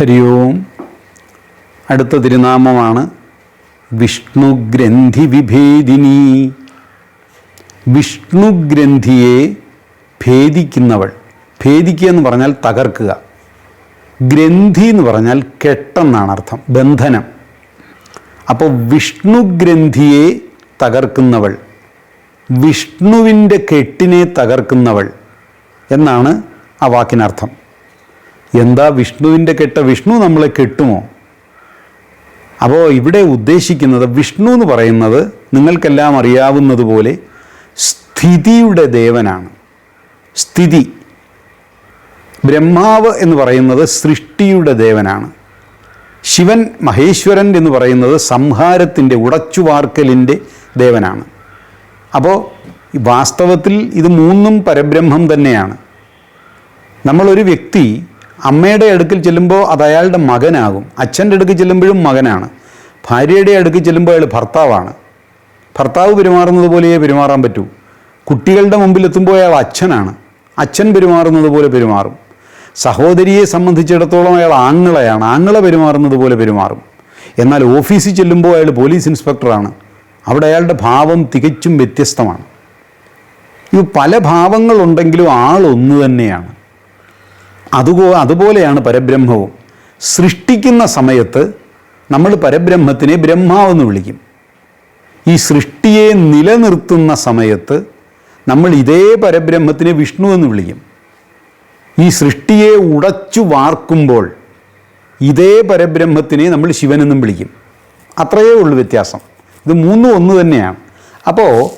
ഹരി ഓം അടുത്ത തിരുനാമമാണ് വിഷ്ണുഗ്രന്ഥി വിഭേദിനി വിഷ്ണുഗ്രന്ഥിയെ ഭേദിക്കുന്നവൾ. ഭേദിക്കുക എന്ന് പറഞ്ഞാൽ തകർക്കുക. ഗ്രന്ഥി എന്ന് പറഞ്ഞാൽ കെട്ടെന്നാണ് അർത്ഥം ബന്ധനം. അപ്പോൾ വിഷ്ണുഗ്രന്ഥിയെ തകർക്കുന്നവൾ വിഷ്ണുവിന്റെ കെട്ടിനെ തകർക്കുന്നവൾ എന്നാണ് ആ വാക്കിനർത്ഥം. എന്താ വിഷ്ണുവിന്റെ കെട്ട വിഷ്ണു നമ്മളെ കെട്ടുമോ? അപ്പോൾ ഇവിടെ ഉദ്ദേശിക്കുന്നത് വിഷ്ണു എന്ന് പറയുന്നത് നിങ്ങൾക്കെല്ലാം അറിയാവുന്നതുപോലെ സ്ഥിതിയുടെ ദേവനാണ്. സ്ഥിതി. ബ്രഹ്മാവ് എന്ന് പറയുന്നത് സൃഷ്ടിയുടെ ദേവനാണ്. ശിവൻ മഹേശ്വരൻ എന്ന് പറയുന്നത് സംഹാരത്തിന്റെ ഉടച്ചുവാർക്കലിന്റെ ദേവനാണ്. അപ്പോൾ വാസ്തവത്തിൽ ഇത് മൂന്നും പരബ്രഹ്മം തന്നെയാണ്. നമ്മളൊരു വ്യക്തി അമ്മയുടെ അടുക്കിൽ ചെല്ലുമ്പോൾ അത് അയാളുടെ മകനാകും. അച്ഛന്റെ അടുക്കിൽ ചെല്ലുമ്പോഴും മകനാണ്. ഭാര്യയുടെ അടുക്കിൽ ചെല്ലുമ്പോൾ അയാൾ ഭർത്താവാണ്. ഭർത്താവ് പെരുമാറുന്നത് പോലെയേ പെരുമാറാൻ പറ്റൂ. കുട്ടികളുടെ മുമ്പിൽ എത്തുമ്പോൾ അയാൾ അച്ഛനാണ്. അച്ഛൻ പെരുമാറുന്നത് പോലെ പെരുമാറും. സഹോദരിയെ സംബന്ധിച്ചിടത്തോളം അയാൾ ആങ്ങളയാണ്. ആങ്ങള പെരുമാറുന്നത് പോലെ പെരുമാറും. എന്നാൽ ഓഫീസിൽ ചെല്ലുമ്പോൾ അയാൾ പോലീസ് ഇൻസ്പെക്ടറാണ്. അവിടെ അയാളുടെ ഭാവം തികച്ചും വ്യത്യസ്തമാണ്. ഇത് പല ഭാവങ്ങളുണ്ടെങ്കിലും ആളൊന്നു തന്നെയാണ്. അതുപോ അതുപോലെയാണ് പരബ്രഹ്മവും. സൃഷ്ടിക്കുന്ന സമയത്ത് നമ്മൾ പരബ്രഹ്മത്തിനെ ബ്രഹ്മാവെന്ന് വിളിക്കും. ഈ സൃഷ്ടിയെ നിലനിർത്തുന്ന സമയത്ത് നമ്മൾ ഇതേ പരബ്രഹ്മത്തിനെ വിഷ്ണു എന്ന് വിളിക്കും. ഈ സൃഷ്ടിയെ ഉടച്ചു വാർക്കുമ്പോൾ ഇതേ പരബ്രഹ്മത്തിനെ നമ്മൾ ശിവനെന്നും വിളിക്കും. അത്രയേ ഉള്ളൂ വ്യത്യാസം. ഇത് മൂന്നും ഒന്ന് തന്നെയാണ്. അപ്പോൾ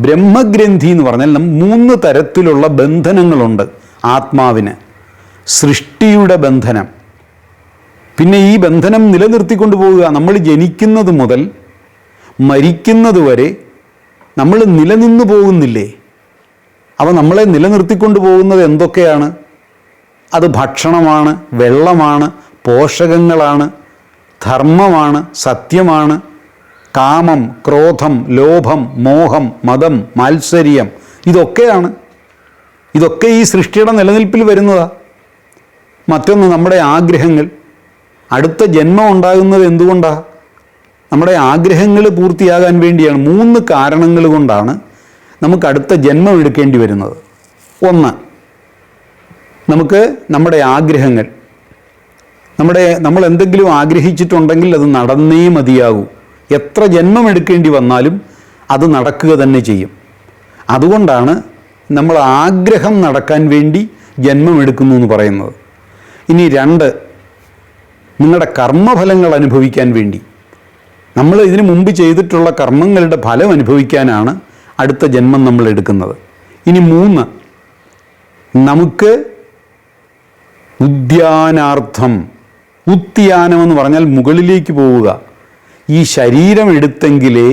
ബ്രഹ്മഗ്രന്ഥി എന്ന് പറഞ്ഞാൽ മൂന്ന് തരത്തിലുള്ള ബന്ധനങ്ങളുണ്ട്. ആത്മാവിന് സൃഷ്ടിയുടെ ബന്ധനം. പിന്നെ ഈ ബന്ധനം നിലനിർത്തിക്കൊണ്ട് പോവുക നമ്മൾ ജനിക്കുന്നത് മുതൽ മരിക്കുന്നത് വരെ നമ്മൾ നിലനിന്നു പോകുന്നില്ലേ? അപ്പോൾ നമ്മളെ നിലനിർത്തിക്കൊണ്ട് പോകുന്നത് എന്തൊക്കെയാണ്? അത് ഭക്ഷണമാണ് വെള്ളമാണ് പോഷകങ്ങളാണ് ധർമ്മമാണ് സത്യമാണ്. കാമം ക്രോധം ലോഭം മോഹം മതം മാത്സര്യം ഇതൊക്കെയാണ് ഇതൊക്കെ ഈ സൃഷ്ടിയുടെ നിലനിൽപ്പിൽ വരുന്നതാ. മറ്റൊന്ന് നമ്മുടെ ആഗ്രഹങ്ങൾ. അടുത്ത ജന്മം ഉണ്ടാകുന്നത് എന്തുകൊണ്ടാണ് നമ്മുടെ ആഗ്രഹങ്ങൾ പൂർത്തിയാകാൻ വേണ്ടിയാണ് മൂന്ന് കാരണങ്ങൾ കൊണ്ടാണ് നമുക്ക് അടുത്ത ജന്മം എടുക്കേണ്ടി വരുന്നത്. ഒന്ന് നമുക്ക് നമ്മുടെ ആഗ്രഹങ്ങൾ. നമ്മുടെ നമ്മൾ എന്തെങ്കിലും ആഗ്രഹിച്ചിട്ടുണ്ടെങ്കിൽ അത് നടന്നേ മതിയാകൂ. എത്ര ജന്മം എടുക്കേണ്ടി വന്നാലും അത് നടക്കുക തന്നെ ചെയ്യും. അതുകൊണ്ടാണ് നമ്മൾ ആഗ്രഹം നടക്കാൻ വേണ്ടി ജന്മമെടുക്കുന്നു എന്ന് പറയുന്നത്. ഇനി രണ്ട് നിങ്ങളുടെ കർമ്മഫലങ്ങൾ അനുഭവിക്കാൻ വേണ്ടി. നമ്മൾ ഇതിനു മുമ്പ് ചെയ്തിട്ടുള്ള കർമ്മങ്ങളുടെ ഫലം അനുഭവിക്കാനാണ് അടുത്ത ജന്മം നമ്മൾ എടുക്കുന്നത്. ഇനി മൂന്ന് നമുക്ക് ഉദ്യാനാർത്ഥം ഉദ്യാനം എന്ന് പറഞ്ഞാൽ മുകളിലേക്ക് പോവുക. ഈ ശരീരം എടുത്തെങ്കിലേ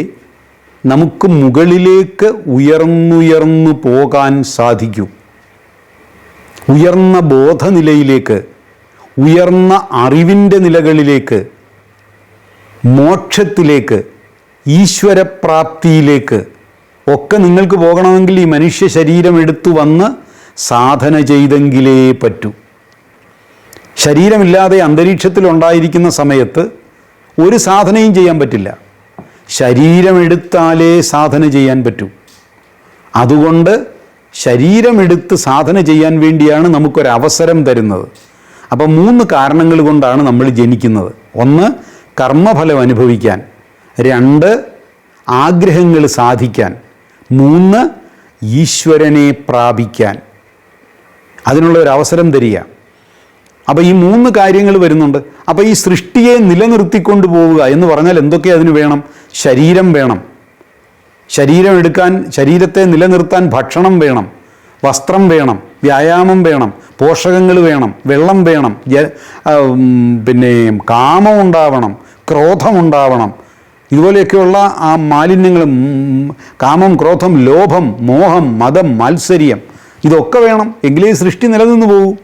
നമുക്ക് മുകളിലേക്ക് ഉയർന്നുയർന്നു പോകാൻ സാധിക്കൂ. ഉയർന്ന ബോധനിലയിലേക്ക് ഉയർന്ന അറിവിന്റെ നിലകളിലേക്ക് മോക്ഷത്തിലേക്ക് ഈശ്വരപ്രാപ്തിയിലേക്ക് ഒക്കെ നിങ്ങൾക്ക് പോകണമെങ്കിൽ ഈ മനുഷ്യ ശരീരം എടുത്തു വന്ന് സാധന ചെയ്തെങ്കിലേ പറ്റൂ. ശരീരമില്ലാതെ അന്തരീക്ഷത്തിലുണ്ടായിരിക്കുന്ന സമയത്ത് ഒരു സാധനയും ചെയ്യാൻ പറ്റില്ല. ശരീരമെടുത്താലേ സാധന ചെയ്യാൻ പറ്റൂ. അതുകൊണ്ട് ശരീരമെടുത്ത് സാധന ചെയ്യാൻ വേണ്ടിയാണ് നമുക്കൊരവസരം തരുന്നത്. അപ്പം മൂന്ന് കാരണങ്ങൾ കൊണ്ടാണ് നമ്മൾ ജനിക്കുന്നത്. ഒന്ന് കർമ്മഫലം അനുഭവിക്കാൻ. രണ്ട് ആഗ്രഹങ്ങൾ സാധിക്കാൻ. മൂന്ന് ഈശ്വരനെ പ്രാപിക്കാൻ. അതിനുള്ള ഒരു അവസരം തരിക. അപ്പോൾ ഈ മൂന്ന് കാര്യങ്ങൾ വരുന്നുണ്ട്. അപ്പോൾ ഈ സൃഷ്ടിയെ നിലനിർത്തിക്കൊണ്ട് പോവുക എന്ന് പറഞ്ഞാൽ എന്തൊക്കെ അതിന് വേണം? ശരീരം വേണം. ശരീരം എടുക്കാൻ ശരീരത്തെ നിലനിർത്താൻ ഭക്ഷണം വേണം. വസ്ത്രം വേണം. വ്യായാമം വേണം. പോഷകങ്ങൾ വേണം. വെള്ളം വേണം. പിന്നെ കാമം ഉണ്ടാവണം. ക്രോധമുണ്ടാവണം ഇതുപോലെയൊക്കെയുള്ള ആ മാലിന്യങ്ങൾ കാമം ക്രോധം ലോഭം മോഹം മതം മാത്സര്യം ഇതൊക്കെ വേണം. എങ്കിലേ സൃഷ്ടി നിലനിന്ന് പോകൂ.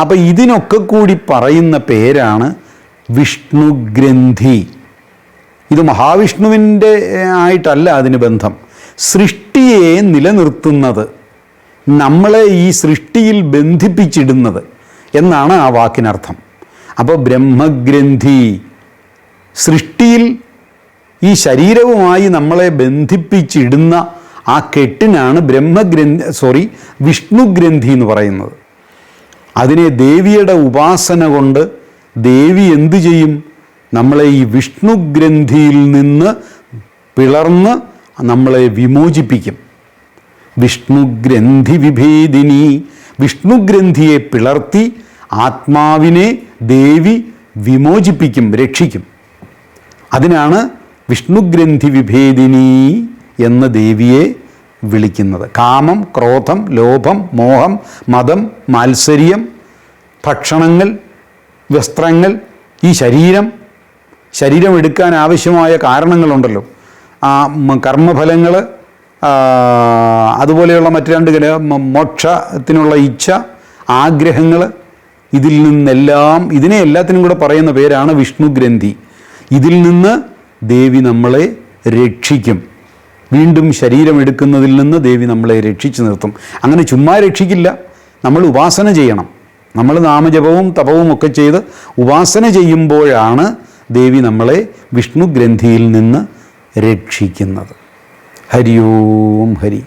അപ്പം ഇതിനൊക്കെ കൂടി പറയുന്ന പേരാണ് വിഷ്ണുഗ്രന്ഥി. ഇത് മഹാവിഷ്ണുവിന്റെ ആയിട്ടല്ല അതിന് ബന്ധം. സൃഷ്ടിയെ നിലനിർത്തുന്നത് നമ്മളെ ഈ സൃഷ്ടിയിൽ ബന്ധിപ്പിച്ചിടുന്നത് എന്നാണ് ആ വാക്കിനർത്ഥം. അപ്പോൾ ബ്രഹ്മഗ്രന്ഥി സൃഷ്ടിയിൽ ഈ ശരീരവുമായി നമ്മളെ ബന്ധിപ്പിച്ചിടുന്ന ആ കെട്ടിനാണ് ബ്രഹ്മഗ്രന്ഥി സോറി വിഷ്ണുഗ്രന്ഥി എന്ന് പറയുന്നത്. അതിനെ ദേവിയുടെ ഉപാസന കൊണ്ട് ദേവി എന്തു ചെയ്യും? നമ്മളെ ഈ വിഷ്ണുഗ്രന്ഥിയിൽ നിന്ന് പിളർന്ന് നമ്മളെ വിമോചിപ്പിക്കും. വിഷ്ണുഗ്രന്ഥി വിഭേദിനി. വിഷ്ണുഗ്രന്ഥിയെ പിളർത്തി ആത്മാവിനെ ദേവി വിമോചിപ്പിക്കും രക്ഷിക്കും. അതിനാണ് വിഷ്ണുഗ്രന്ഥി വിഭേദിനി എന്ന ദേവിയെ വിളിക്കുന്നത്. കാമം ക്രോധം ലോഭം മോഹം മതം മാത്സര്യം ഭക്ഷണങ്ങൾ വസ്ത്രങ്ങൾ ഈ ശരീരം ശരീരം എടുക്കാൻ ആവശ്യമായ കാരണങ്ങളുണ്ടല്ലോ ആ കർമ്മഫലങ്ങൾ അതുപോലെയുള്ള മറ്റു രണ്ട് മോക്ഷത്തിനുള്ള ഇച്ഛ ആഗ്രഹങ്ങൾ ഇതിൽ നിന്നെല്ലാം ഇതിനെ എല്ലാത്തിനും കൂടെ പറയുന്ന പേരാണ് വിഷ്ണുഗ്രന്ഥി. ഇതിൽ നിന്ന് ദേവി നമ്മളെ രക്ഷിക്കും. വീണ്ടും ശരീരം എടുക്കുന്നതിൽ നിന്ന് ദേവി നമ്മളെ രക്ഷിച്ചു നിർത്തും. അങ്ങനെ ചുമ്മാ രക്ഷിക്കില്ല. നമ്മൾ ഉപാസന ചെയ്യണം. നമ്മൾ നാമജപവും തപവും ഒക്കെ ചെയ്ത് ഉപാസന ചെയ്യുമ്പോഴാണ് ദേവി നമ്മളെ വിഷ്ണു വിഷ്ണുഗ്രന്ഥിയിൽ നിന്ന് രക്ഷിക്കുന്നത്. ഹരി ഓം ഹരി.